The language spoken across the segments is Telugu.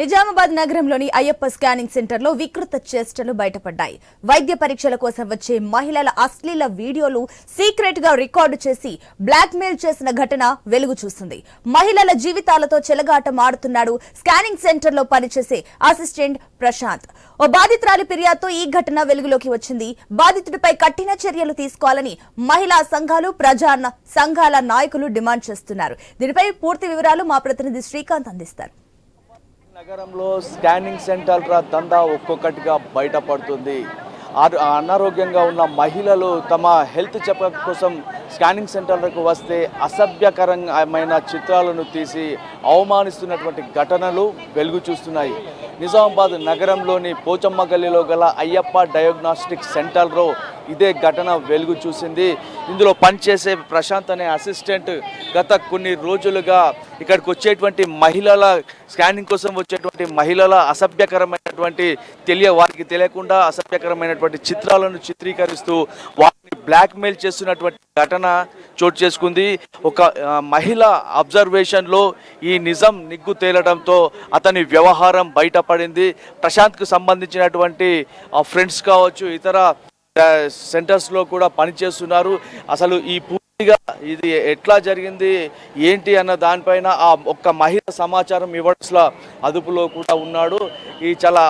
నిజామాబాద్ నగరంలోని అయ్యప్ప స్కానింగ్ సెంటర్లో వికృత చేష్టలు బయటపడ్డాయి. వైద్య పరీక్షల కోసం వచ్చే మహిళల అశ్లీల వీడియోలు సీక్రెట్గా రికార్డు చేసి బ్లాక్మెయిల్ చేసిన ఘటన వెలుగు చూస్తుంది మహిళల జీవితాలతో చెలగాటం ఆడుతున్నాడు స్కానింగ్ సెంటర్లో పనిచేసే అసిస్టెంట్ ప్రశాంత్. ఓ బాధితురాలి ఫిర్యాదుతో ఈ ఘటన వెలుగులోకి వచ్చింది. బాధితుడిపై కఠిన చర్యలు తీసుకోవాలని మహిళా సంఘాలు ప్రజా సంఘాల నాయకులు డిమాండ్ చేస్తున్నారు. దీనిపై పూర్తి వివరాలు మా ప్రతినిధి శ్రీకాంత్ అందిస్తారు. నగరంలో స్కానింగ్ సెంటర్ల దందా ఒక్కొక్కటిగా బయటపడుతుంది. అనారోగ్యంగా ఉన్న మహిళలు తమ హెల్త్ చెకప్ కోసం స్కానింగ్ సెంటర్లకు వస్తే అసభ్యకరమైన చిత్రాలను తీసి అవమానిస్తున్నటువంటి ఘటనలు వెలుగు చూస్తున్నాయి. నిజామాబాద్ నగరంలోని పోచమ్మ గల్లీలో గల అయ్యప్ప డయాగ్నాస్టిక్ సెంటర్లో ఇదే ఘటన వెలుగు చూసింది. ఇందులో పనిచేసే ప్రశాంత్ అనే అసిస్టెంట్ గత కొన్ని రోజులుగా ఇక్కడికి వచ్చేటువంటి మహిళల స్కానింగ్ కోసం వచ్చేటువంటి మహిళల అసభ్యకరమైనటువంటి తెలియ వారికి తెలియకుండా అసభ్యకరమైనటువంటి చిత్రాలను చిత్రీకరిస్తూ వారిని బ్లాక్మెయిల్ చేస్తున్నటువంటి ఘటన చోటు చేసుకుంది. ఒక మహిళ అబ్జర్వేషన్లో ఈ నిజం నిగ్గు తేలడంతో అతని వ్యవహారం బయటపడింది. ప్రశాంత్కు సంబంధించినటువంటి ఫ్రెండ్స్ కావచ్చు ఇతర సెంటర్స్లో కూడా పనిచేస్తున్నారు. అసలు ఈ పూర్తిగా ఇది ఎట్లా జరిగింది ఏంటి అన్న దానిపైన ఆ ఒక్క మహిళ సమాచారం ఇవ్వడంలో అదుపులో కూడా ఉన్నాడు. ఈ చాలా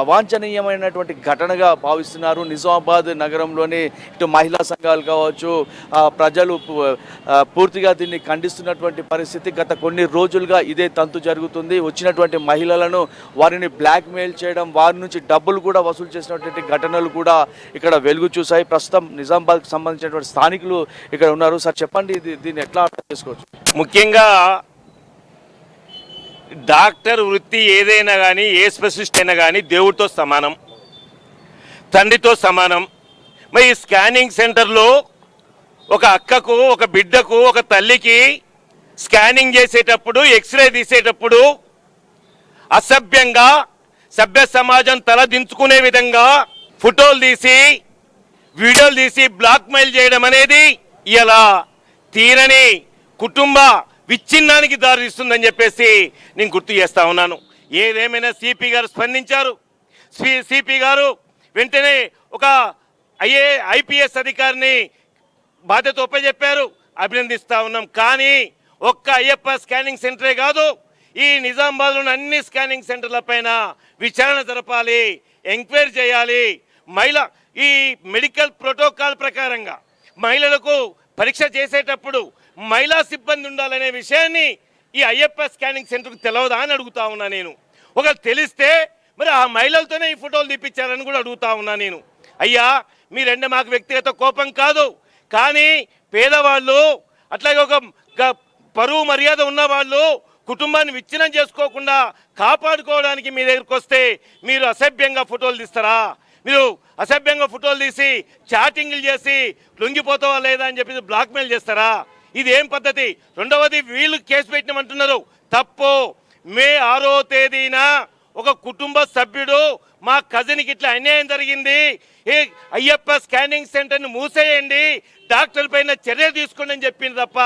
అవాంఛనీయమైనటువంటి ఘటనగా భావిస్తున్నారు. నిజామాబాద్ నగరంలోని ఇటు మహిళా సంఘాలు కావచ్చు ప్రజలు పూర్తిగా దీన్ని ఖండిస్తున్నటువంటి పరిస్థితి గత కొన్ని రోజులుగా ఇదే తంతు జరుగుతుంది. వచ్చినటువంటి మహిళలను వారిని బ్లాక్మెయిల్ చేయడం వారి నుంచి డబ్బులు కూడా వసూలు చేసినటువంటి ఘటనలు కూడా ఇక్కడ వెలుగు చూసాయి ప్రస్తుతం నిజామాబాద్కి సంబంధించినటువంటి స్థానికులు ఇక్కడ ఉన్నారు. సార్ చెప్పండి దీన్ని ఎట్లా అర్థం చేసుకోవచ్చు? ముఖ్యంగా డాక్టర్ వృత్తి ఏదైనా కానీ ఏ స్పెషలిస్ట్ అయినా కానీ దేవుడితో సమానం తండ్రితో సమానం. మరి స్కానింగ్ సెంటర్లో ఒక అక్కకు ఒక బిడ్డకు ఒక తల్లికి స్కానింగ్ చేసేటప్పుడు ఎక్స్రే తీసేటప్పుడు అసభ్యంగా సభ్య సమాజం తల దించుకునే విధంగా ఫోటోలు తీసి వీడియోలు తీసి బ్లాక్మెయిల్ చేయడం అనేది ఇలా తీరని కుటుంబ విచ్ఛిన్నానికి దారిస్తుందని చెప్పేసి నేను గుర్తు చేస్తా ఉన్నాను. ఏదేమైనా సిపి గారు స్పందించారు? సిపి గారు వెంటనే ఒక ఐఏ ఐపీఎస్ అధికారిని బాధ్యత ఒప్పచెప్పారు అభినందిస్తూ ఉన్నాం. కానీ ఒక్క అయ్యప్ప స్కానింగ్ సెంటరే కాదు ఈ నిజామాబాద్లోని అన్ని స్కానింగ్ సెంటర్ల పైన విచారణ జరపాలి ఎంక్వైరీ చేయాలి మహిళ ఈ మెడికల్ ప్రోటోకాల్ ప్రకారంగా మహిళలకు పరీక్ష చేసేటప్పుడు మహిళా సిబ్బంది ఉండాలనే విషయాన్ని ఈ అయ్యప్ప స్కానింగ్ సెంటర్కి తెలవదా అని అడుగుతా ఉన్నా నేను. ఒక తెలిస్తే మరి ఆ మహిళలతోనే ఈ ఫోటోలు తీపిచ్చారని కూడా అడుగుతా ఉన్నా నేను. అయ్యా మీరంటే మాకు వ్యక్తిగత కోపం కాదు. కానీ పేదవాళ్ళు అట్లాగే ఒక గ- పరువు మర్యాద ఉన్న వాళ్ళు కుటుంబాన్ని విచ్ఛిన్నం చేసుకోకుండా కాపాడుకోవడానికి మీ దగ్గరికి వస్తే మీరు అసభ్యంగా ఫోటోలు తీస్తారా? మీరు అసభ్యంగా ఫోటోలు తీసి చాటింగ్లు చేసి లొంగిపోతావా లేదా అని చెప్పి బ్లాక్మెయిల్ చేస్తారా? ఇది ఏం పద్ధతి? రెండవది వీళ్ళు కేసు పెట్టినామంటున్నారు. తప్పు. మే ఆరో తేదీన ఒక కుటుంబ సభ్యుడు మా కజిన్కి ఇట్లా అన్యాయం జరిగింది. ఏ అయ్యప్ప స్కానింగ్ సెంటర్ని మూసేయండి. డాక్టర్ పైన చర్య తీసుకోండి అని చెప్పింది తప్ప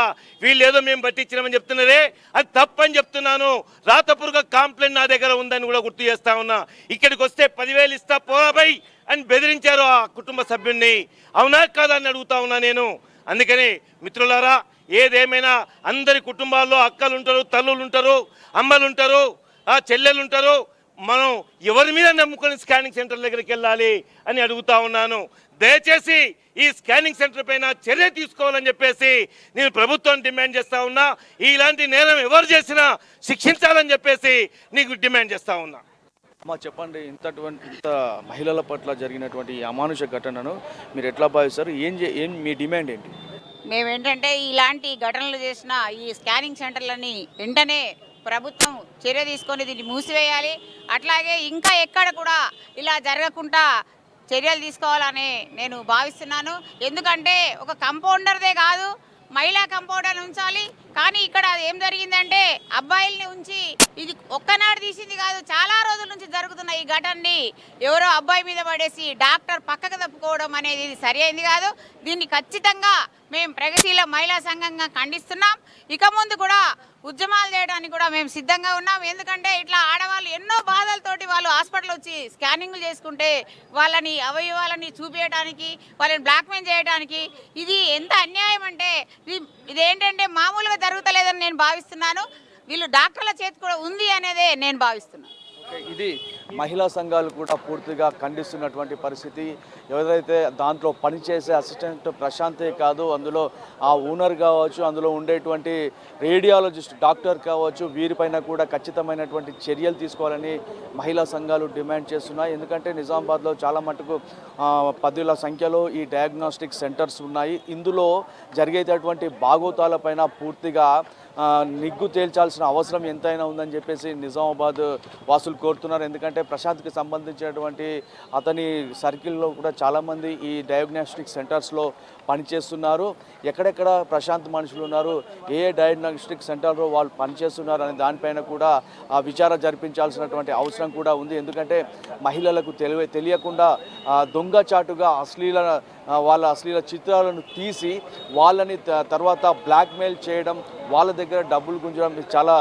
వీళ్ళు ఏదో మేము పట్టించినామని చెప్తున్నారే? అది తప్పని చెప్తున్నాను. రాతపూర్వక కాంప్లైంట్ నా దగ్గర ఉందని కూడా గుర్తు చేస్తా ఉన్నా. ఇక్కడికి వస్తే పదివేలు ఇస్తా పోరాబాయ్ అని బెదిరించారు ఆ కుటుంబ సభ్యుడిని అవునా కాదా అని అడుగుతా ఉన్నా నేను. అందుకని మిత్రులారా ఏదేమైనా అందరి కుటుంబాల్లో అక్కలు ఉంటారు తల్లులు ఉంటారు అమ్మలు ఉంటారు ఆ చెల్లెలు ఉంటారు మనం ఎవరి మీద నమ్ముకొని స్కానింగ్ సెంటర్ దగ్గరికి వెళ్ళాలి అని అడుగుతా ఉన్నాను. దయచేసి ఈ స్కానింగ్ సెంటర్ పైన చర్య తీసుకోవాలని చెప్పేసి నేను ప్రభుత్వం డిమాండ్ చేస్తా ఉన్నా. ఇలాంటి నేరం ఎవరు చేసినా శిక్షించాలని చెప్పేసి నీకు డిమాండ్ చేస్తా ఉన్నా. అమ్మా చెప్పండి ఇంతటువంటి ఇంత మహిళల పట్ల జరిగినటువంటి ఈ అమానుష ఘటనను మీరు ఎట్లా భావిస్తారు? ఏం ఏం మీ డిమాండ్ ఏంటి? మేమేంటంటే ఇలాంటి ఘటనలు చేసిన ఈ స్కానింగ్ సెంటర్లని వెంటనే ప్రభుత్వం చర్య తీసుకొని దీన్ని మూసివేయాలి. అట్లాగే ఇంకా ఎక్కడ కూడా ఇలా జరగకుండా చర్యలు తీసుకోవాలని నేను భావిస్తున్నాను. ఎందుకంటే ఒక కంపౌండర్దే కాదు మహిళా కంపౌండర్ ఉంచాలి. కానీ ఇక్కడ ఏం జరిగిందంటే అబ్బాయిల్ని ఉంచి ఇది ఒక్కనాడు తీసింది కాదు చాలా రోజుల నుంచి జరుగుతున్న ఈ ఘటనని ఎవరో అబ్బాయి మీద పడేసి డాక్టర్ పక్కకు తప్పుకోవడం అనేది ఇది సరి అయింది కాదు. దీన్ని ఖచ్చితంగా మేము ప్రగతిలో మహిళా సంఘంగా ఖండిస్తున్నాం. ఇక ముందు కూడా ఉద్యమాలు చేయడానికి కూడా మేము సిద్ధంగా ఉన్నాం. ఎందుకంటే ఇట్లా ఆడవాళ్ళు ఎన్నో బాధలతోటి వాళ్ళు హాస్పిటల్ వచ్చి స్కానింగ్లు చేసుకుంటే వాళ్ళని అవయవాలని చూపించడానికి వాళ్ళని బ్లాక్మెయిల్ చేయడానికి ఇది ఎంత అన్యాయం అంటే ఇదేంటంటే మామూలుగా జరుగుతలేదని నేను భావిస్తున్నాను. వీళ్ళు డాక్టర్ల చేతి కూడా ఉంది అనేదే నేను భావిస్తున్నాను. ఇది మహిళా సంఘాలు కూడా పూర్తిగా ఖండిస్తున్నటువంటి పరిస్థితి. ఎవరైతే దాంట్లో పనిచేసే అసిస్టెంట్ ప్రశాంతే కాదు అందులో ఆ ఓనర్ కావచ్చు అందులో ఉండేటువంటి రేడియాలజిస్ట్ డాక్టర్ కావచ్చు వీరిపైన కూడా ఖచ్చితమైనటువంటి చర్యలు తీసుకోవాలని మహిళా సంఘాలు డిమాండ్ చేస్తున్నాయి. ఎందుకంటే నిజామాబాద్లో చాలా మటుకు పదుల సంఖ్యలో ఈ డయాగ్నోస్టిక్ సెంటర్స్ ఉన్నాయి. ఇందులో జరిగేటటువంటి బాగోతాలపైన పూర్తిగా నిగ్గు తేల్చాల్సిన అవసరం ఎంతైనా ఉందని చెప్పేసి నిజామాబాద్ వాసులు కోరుతున్నారు. ఎందుకంటే ప్రశాంత్కి సంబంధించినటువంటి అతని సర్కిల్లో కూడా చాలామంది ఈ డయాగ్నోస్టిక్ సెంటర్స్లో పనిచేస్తున్నారు. ఎక్కడెక్కడ ప్రశాంత్ మనుషులు ఉన్నారు ఏ డయాగ్నాస్టిక్ డయాగ్నోస్టిక్ సెంటర్లో వాళ్ళు పనిచేస్తున్నారు అనే దానిపైన కూడా ఆ విచారణ జరిపించాల్సినటువంటి అవసరం కూడా ఉంది. ఎందుకంటే మహిళలకు తెలియ తెలియకుండా దొంగచాటుగా అశ్లీల వాళ్ళ అశ్లీల చిత్రాలను తీసి వాళ్ళని త- తర్వాత బ్లాక్మెయిల్ చేయడం వాళ్ళ దగ్గర డబ్బులు గుంజడం ఇది చాలా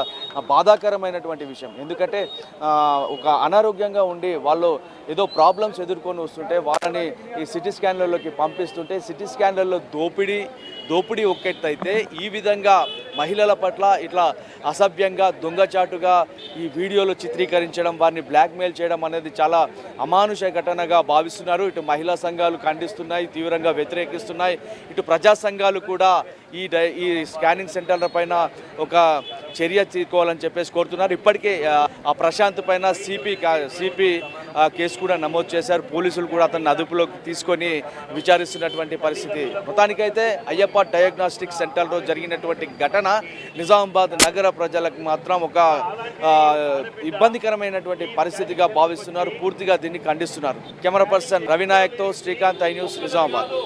బాధాకరమైనటువంటి విషయం. ఎందుకంటే ఒక అనారోగ్యంగా ఉండి వాళ్ళు ఏదో ప్రాబ్లమ్స్ ఎదుర్కొని వస్తుంటే వాళ్ళని ఈ సిటీ స్కాన్లలోకి పంపిస్తుంటే సిటీ స్కాన్లలో దోపిడీ దోపిడీ ఒక్కెత్తైతే ఈ విధంగా మహిళల పట్ల ఇట్లా అసభ్యంగా దొంగచాటుగా ఈ వీడియోలు చిత్రీకరించడం వారిని బ్లాక్మెయిల్ చేయడం అనేది చాలా అమానుష ఘటనగా భావిస్తున్నారు. ఇటు మహిళా సంఘాలు ఖండిస్తున్నాయి తీవ్రంగా వ్యతిరేకిస్తున్నాయి. ఇటు ప్రజా సంఘాలు కూడా ఈ డై- ఈ స్కానింగ్ సెంటర్ల పైన ఒక చర్య తీసుకోవాలని చెప్పేసి కోరుతున్నారు. ఇప్పటికే ఆ, ఆ ప్రశాంత్ పైన సిపి సిపి కేసు కూడా నమోదు చేశారు. పోలీసులు కూడా అతన్ని అదుపులోకి తీసుకొని విచారిస్తున్నటువంటి పరిస్థితి. మొత్తానికైతే అయ్యప్ప డయాగ్నాస్టిక్ సెంటర్లో జరిగినటువంటి ఘటన నిజామాబాద్ నగర ప్రజలకు మాత్రం ఒక ఇబ్బందికరమైనటువంటి పరిస్థితిగా భావిస్తున్నారు. పూర్తిగా దీన్ని ఖండిస్తున్నారు. కెమెరా పర్సన్ రవినాయక్తో శ్రీకాంత్ ఐ న్యూస్ నిజామాబాద్.